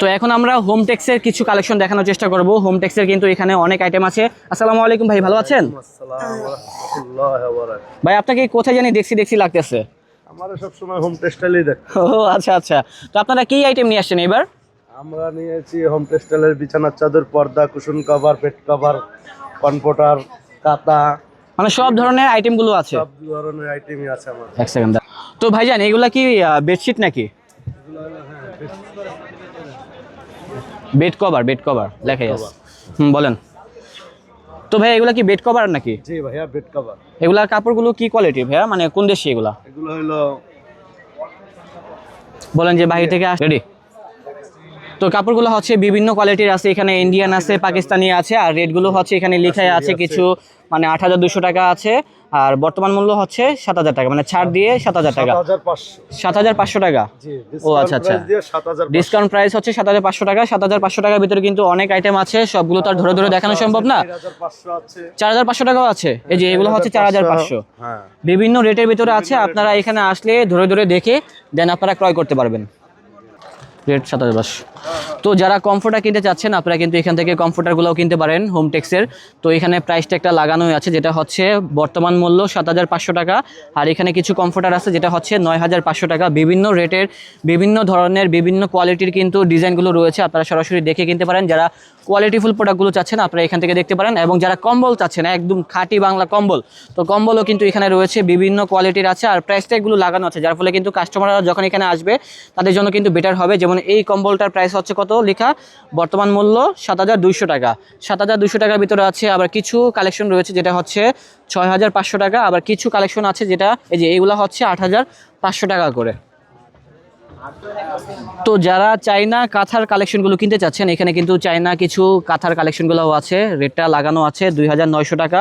তো এখন আমরা হোম টেক্সের কিছু কালেকশন দেখানোর চেষ্টা করব। হোম টেক্সের কিন্তু এখানে অনেক আইটেম আছে। আসসালামু আলাইকুম ভাই ভালো আছেন? ভাই আপনাকে কোথায় জানি দেখছি দেখছি লাগতেছে। আমার সবসময় হোম টেক্সটাইলই দেখ ও আচ্ছা আচ্ছা। তো আপনারা কি আইটেম নিয়ে আসছেন এবার? আমরা নিয়েছি হোম টেক্সটাইলের বিছানার চাদর পর্দা cushion cover bed cover comforter কাতা। মানে সব ধরনের আইটেমগুলো আছে? সব ধরনের আইটেমই আছে আমার। এক সেকেন্ড তো ভাইজান এগুলা কি বেডশিট নাকি? বেড কভার বেড কভার লেখাই আছে। হুম বলেন। তো ভাই এগুলা কি বেড কভার নাকি? জি ভাইয়া বেড কভার এগুলা কাপড়গুলো কি কোয়ালিটি ভাইয়া? মানে কোন দেশি এগুলা? এগুলো হলো বলেন যে বাইরে থেকে রেডি তো কাপড়গুলো হচ্ছে বিভিন্ন কোয়ালিটির আছে। এখানে ইন্ডিয়ান আছে পাকিস্তানি আছে আর রেটগুলো হচ্ছে এখানে লেখাই আছে। কিছু মানে আট হাজার দুশো টাকা আছে। আর বর্তমান মূল্য হচ্ছে সাত হাজার টাকা মানে ছাড় দিয়ে সাত হাজার টাকা। সাত হাজার পাঁচশো। টাকা। ও, আচ্ছা, আচ্ছা। ডিসকাউন্ট প্রাইস হচ্ছে সাত হাজার পাঁচশো টাকা। সাত হাজার পাঁচশো টাকার ভিতরে কিন্তু অনেক আইটেম আছে সবগুলো তো আর ধরে ধরে দেখানো সম্ভব না। চার হাজার পাঁচশো টাকাও আছে। এই যে এগুলো হচ্ছে চার হাজার পাঁচশো। হ্যাঁ। বিভিন্ন রেটের ভিতরে আছে আপনারা এখানে আসলে ধরে ধরে দেখে দেন আপনারা ক্রয় করতে পারবেন। রেট সাতাশ বাস। তো যারা কমফোর্টার কিনতে চাচ্ছেন, আপনারা কিন্তু এখান থেকে কমফোর্টারগুলোও কিনতে পারেন হোমটেক্সের তো এখানে প্রাইসটা একটা লাগানোই আছে, যেটা হচ্ছে বর্তমান মূল্য সাত হাজার পাঁচশো টাকা। আর এখানে কিছু কমফোর্টার আছে, যেটা হচ্ছে নয় হাজার পাঁচশো টাকা। বিভিন্ন রেটের, বিভিন্ন ধরনের, বিভিন্ন কোয়ালিটির কিন্তু ডিজাইনগুলো রয়েছে, আপনারা সরাসরি দেখে কিনতে পারেন। যারা কোয়ালিটিফুল প্রোডাক্টগুলো চাচ্ছেন, আপনারা এখান থেকে দেখতে পারেন। এবং যারা কম্বল চাচ্ছেন, একদম খাঁটি বাংলা কম্বল, তো কম্বলও কিন্তু এখানে রয়েছে, বিভিন্ন কোয়ালিটির আছে, আর প্রাইস ট্যাগগুলো লাগানো আছে, যার ফলে কিন্তু কাস্টমাররা যখন এখানে আসবে, তাদের জন্য কিন্তু বেটার হবে। যেমন এই কম্বলটার প্রাইস হচ্ছে কত লেখা? বর্তমান মূল্য সাত হাজার দুইশো টাকা। সাত হাজার দুইশো টাকার ভিতরে আছে আবার কিছু কালেকশন রয়েছে, যেটা হচ্ছে ছয় হাজার পাঁচশো টাকা। আবার কিছু কালেকশন আছে, যেটা এই যে এইগুলো হচ্ছে আট হাজার পাঁচশো টাকা করে। তো যারা চাইনা কাঁথার কালেকশনগুলো কিনতে চাচ্ছেন, এখানে কিন্তু চাইনা কিছু কাঁথার কালেকশনগুলোও আছে। রেটটা লাগানো আছে দুই হাজার নয়শো টাকা,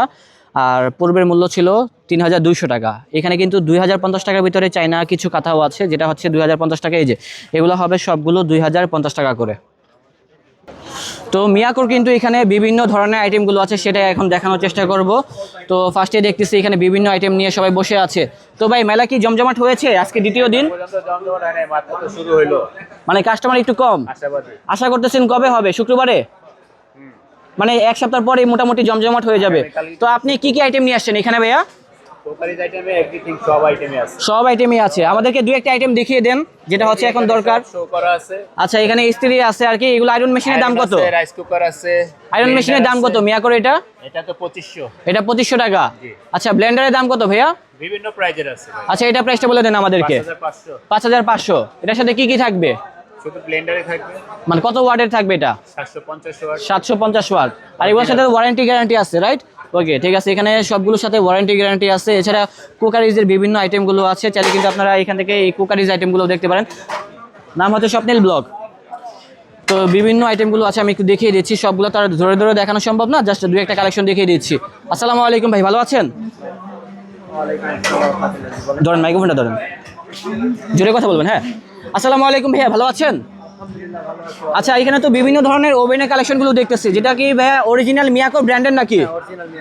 আর পূর্বের মূল্য ছিল তিন হাজার দুইশো টাকা। এখানে কিন্তু দুই হাজার পঞ্চাশ টাকার ভিতরে চাইনা কিছু কাঁথাও আছে, যেটা হচ্ছে দুই হাজার পঞ্চাশ টাকা। এই যে, এগুলো হবে সবগুলো দুই হাজার পঞ্চাশ টাকা করে। তো মিয়াকোর কিন্তু এখানে বিভিন্ন ধরনের আইটেমগুলো আছে, সেটা এখন দেখানোর চেষ্টা করব। তো ফার্স্টে দেখতেছি এখানে বিভিন্ন আইটেম নিয়ে সবাই বসে আছে। তো ভাই, মেলা কি জমজমাট হয়েছে আজকে দ্বিতীয় দিন? মানে কাস্টমার একটু কম? আশা করতেছেন কবে হবে? শুক্রবারে? মানে এক সপ্তাহ পরে মোটামুটি জমজমাট হয়ে যাবে। তো আপনি কি কি আইটেম নিয়ে আসছেন এখানে ভাইয়া? সব আইটেমই আছে। আমাদেরকে দু একটা আইটেম দেখিয়ে দেন যেটা হচ্ছে এখন দরকার। আচ্ছা এখানে ইস্ত্রি আছে আর কি এগুলো আয়রন মেশিনের দাম কত? রাইস কুকার আছে। আয়রন মেশিনের দাম কত মিয়া করে এটা? এটা তো 2500 এটা পঁচিশশো টাকা। আচ্ছা ব্লেন্ডারের দাম কত ভাইয়া? বিভিন্ন প্রাইজের আছে আচ্ছা এটা প্রাইসটা বলে দেন আমাদেরকে। 5500 পাঁচ হাজার পাঁচশো। এটার সাথে কি কি থাকবে? শুধু ব্লেন্ডারে থাকবে। মানে কত ওয়ার্ডের থাকবে এটা? 750 ওয়াট সাতশো পঞ্চাশ ওয়াট আর এগুলোর সাথে ওয়ারেন্টি গ্যারান্টি আছে রাইট ওকে ঠিক আছে, এখানে সবগুলোর সাথে ওয়ারেন্টি গ্যারান্টি আছে। এছাড়া কুকারিজের বিভিন্ন আইটেমগুলো আছে। চাইলে কিন্তু আপনারা এখান থেকে এই কুকারিজ আইটেমগুলো দেখতে পারেন। নাম হচ্ছে স্বপ্নিল ব্লগ। তো বিভিন্ন আইটেমগুলো আছে, আমি একটু দেখিয়ে দিচ্ছি। সবগুলো তো আর ধরে ধরে দেখানো সম্ভব না জাস্ট দু একটা কালেকশন দেখিয়ে দিচ্ছি। আসসালামু আলাইকুম ভাই, ভালো আছেন? ধরেন মাইক্রোফোনটা ধরেন। জোরে কথা বলবেন হ্যাঁ? আসসালামু আলাইকুম ভাইয়া, ভালো আছেন? আচ্ছা এখানে তো বিভিন্ন ধরনের ওভেনের কালেকশনগুলো দেখতেছি। যেটা কি ভাইয়া অরিজিনাল মিয়াকো ব্র্যান্ডের নাকি?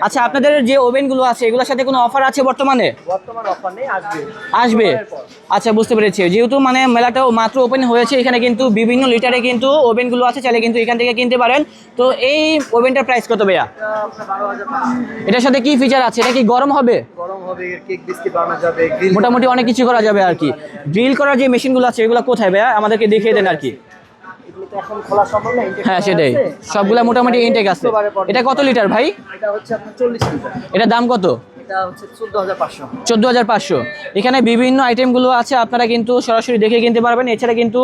আচ্ছা আপনাদের যে ওভেনগুলো আছে এগুলোর সাথে কোনো অফার আছে বর্তমানে? বর্তমান অফার নেই আসবে। আসবে? আচ্ছা বুঝতে পেরেছি। যেহেতু মানে মেলাটাও মাত্র ওপেন হয়েছে এখানে কিন্তু বিভিন্ন লিটারে কিন্তু ওভেনগুলো আছে চাইলে কিন্তু এখান থেকে কিনতে পারেন। তো এই ওভেনটার প্রাইস কত ভাইয়া? এটার সাথে কি ফিচার আছে? এটা কি গরম হবে? গরম হবে কেক বিস্কিট বানানো যাবে গ্রিল মোটামুটি অনেক কিছু করা যাবে আর কি। ড্রিল করার যে মেশিনগুলো আছে এগুলো কোথায় ভাইয়া? আমাদেরকে দেখিয়ে দেন আর কি। এখন খোলা সম্ভব না হ্যাঁ সেটাই। সবগুলা মোটামুটি ইনটেক আছে। এটা কত লিটার ভাই? এটা হচ্ছে আপনার চল্লিশ লিটার। এটার দাম কত? চোদ্দ হাজার পাঁচশো। এখানে বিভিন্ন আইটেমগুলো আছে আপনারা কিন্তু সরাসরি দেখে কিনতে পারবেন। এছাড়া কিন্তু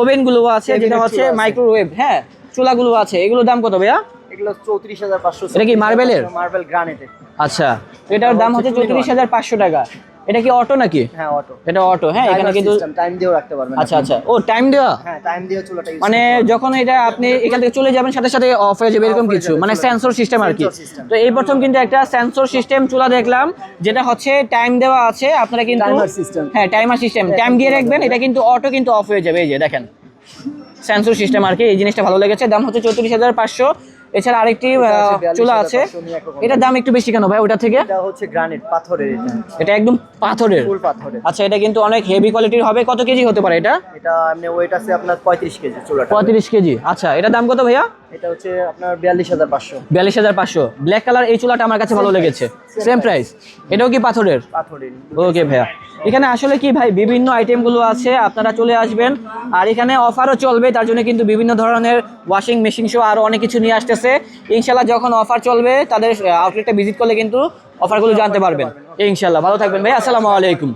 ওভেনগুলো আছে যেটা হচ্ছে মাইক্রোওয়েভ হ্যাঁ চুলাগুলো আছে। এগুলোর দাম কত ভাইয়া? এগুলো চৌত্রিশ হাজার পাঁচশো এটা কি মার্বেলের? মার্বেল গ্রানাইটের আচ্ছা এটার দাম হচ্ছে চৌত্রিশ হাজার পাঁচশো টাকা। এটা কি অটো নাকি? হ্যাঁ অটো এটা অটো হ্যাঁ এখানে কিন্তু টাইম দিয়েও রাখতে পারবেন আচ্ছা আচ্ছা। ও টাইম দেওয়া? হ্যাঁ টাইম দিয়ে চুলাটা মানে যখন এটা আপনি এখান থেকে চলে যাবেন সাথে সাথে অফ হয়ে যাবে এরকম কিছু। মানে সেন্সর সিস্টেম আর কি। তো এই প্রথম কিন্তু একটা সেন্সর সিস্টেম চুলা দেখলাম যেটা হচ্ছে টাইম দেওয়া আছে আপনারা কিন্তু Timer system। হ্যাঁ টাইমার সিস্টেম টাইম দিয়ে রাখবেন এটা কিন্তু অটো কিন্তু অফ হয়ে যাবে এই যে দেখেন। সেন্সর সিস্টেম আর কি এই জিনিসটা ভালো লেগেছে। দাম হচ্ছে চৌত্রিশ হাজার পাঁচশো। এছাড়া আরেকটি চুলা আছে। 42,500 নিয়ে একরকম। এটার দাম একটু বেশি কেন ভাই ওটা থেকে? এটা হচ্ছে গ্রানাইট পাথরের এটা। একদম পাথরের। ফুল পাথরের। আচ্ছা এটা কিন্তু অনেক হেভি কোয়ালিটির হবে। কত কেজি হতে পারে এটা? এটা এমনি ওয়েট আছে আপনার পঁয়ত্রিশ কেজি চুলাটা পঁয়ত্রিশ কেজি। আচ্ছা এটার দাম কত ভাইয়া? এটা হচ্ছে আপনার বিয়াল্লিশ হাজার পাঁচশো। বিয়াল্লিশ হাজার পাঁচশো। ব্ল্যাক কালার এই চুলাটা আমার কাছে ভালো লেগেছে। সেম প্রাইস এটাও কি পাথরের? পাথরের। ওকে ভাইয়া। এখানে আসলে কি ভাই বিভিন্ন আইটেমগুলো আছে আপনারা চলে আসবেন। আর এখানে অফারও চলবে তার জন্য কিন্তু বিভিন্ন ধরনের ওয়াশিং মেশিন সহ আরও অনেক কিছু নিয়ে আসতেছে। ইনশাল্লাহ যখন অফার চলবে তাদের আউটলেটটা ভিজিট করলে কিন্তু অফারগুলো জানতে পারবেন। ইনশাল্লাহ ভালো থাকবেন ভাই আসসালামু আলাইকুম।